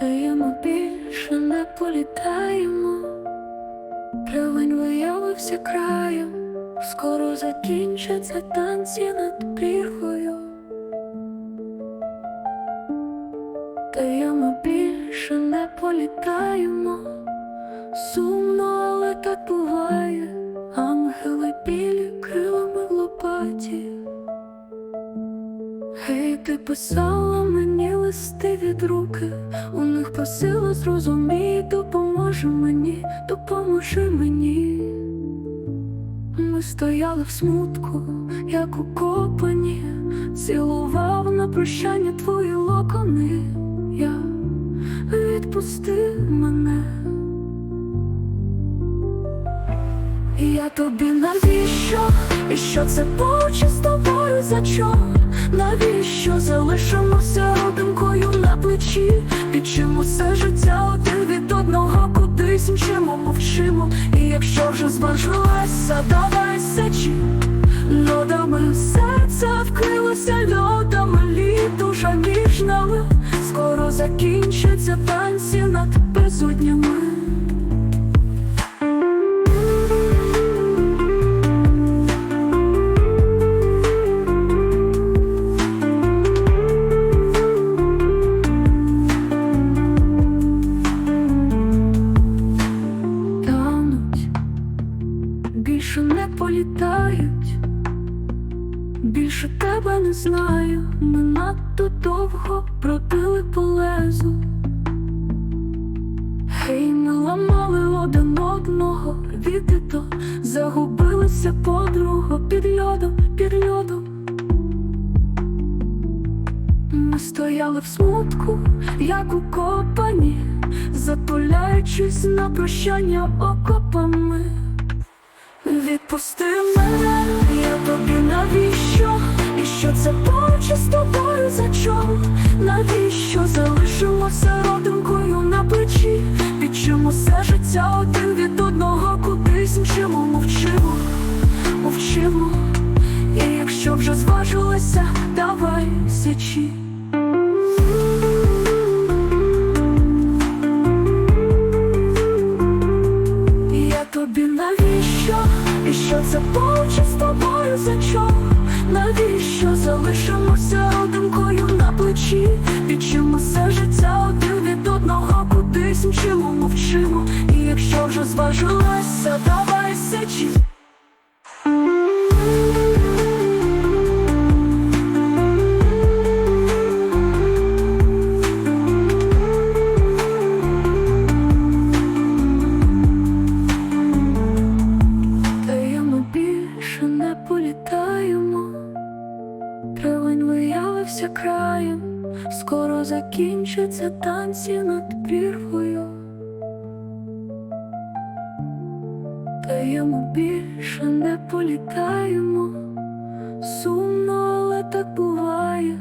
Таємо більше не політаємо, Травень виявився краєм, скоро закінчаться танці над прірвою. Таємо більше не політаємо, сумно, але так буває, ангели білі крилами в лопаті. Гей, ти писала мені листи від руки, них просила зрозумій, допоможи мені, допоможи мені. Ми стояли в смутку, як укопані, цілував на прощання твої локони. Я відпусти мене. Я тобі навіщо? І що це поче з тобою за чом? Навіщо залишимося родинкою плечі? Підчимо все життя один від одного кудись мчимо, мовчимо. І якщо вже зважилася, давай сечі Льодами серце вкрилося льодами літ душа між Скоро закінчаться танці над безоднями більше тебе не знаю, ми надто довго бродили по лезу. Гей, ми ламали один одного віддито, загубилися подруга під льодом, під льодом. Ми стояли в смутку, як укопані, затуляючись на прощання окопами. Відпусти мене, що це поче з тобою за чом? Навіщо залишимося родинкою на плечі? Підчимо все життя один від одного кудись мчимо, мовчимо, мовчимо. І якщо вже зважилися, давай січі. Я тобі навіщо? І що це поче з тобою за чом? Навіщо залишимося родинкою на плечі? Відчимо все життя один від одного кудись мчимо, мовчимо. І якщо вже зважилася, давай сечі. Не політаємо, торкнувся краєм, скоро закінчаться танці над прірвою, та йому більше не політаємо, сумно, але так буває.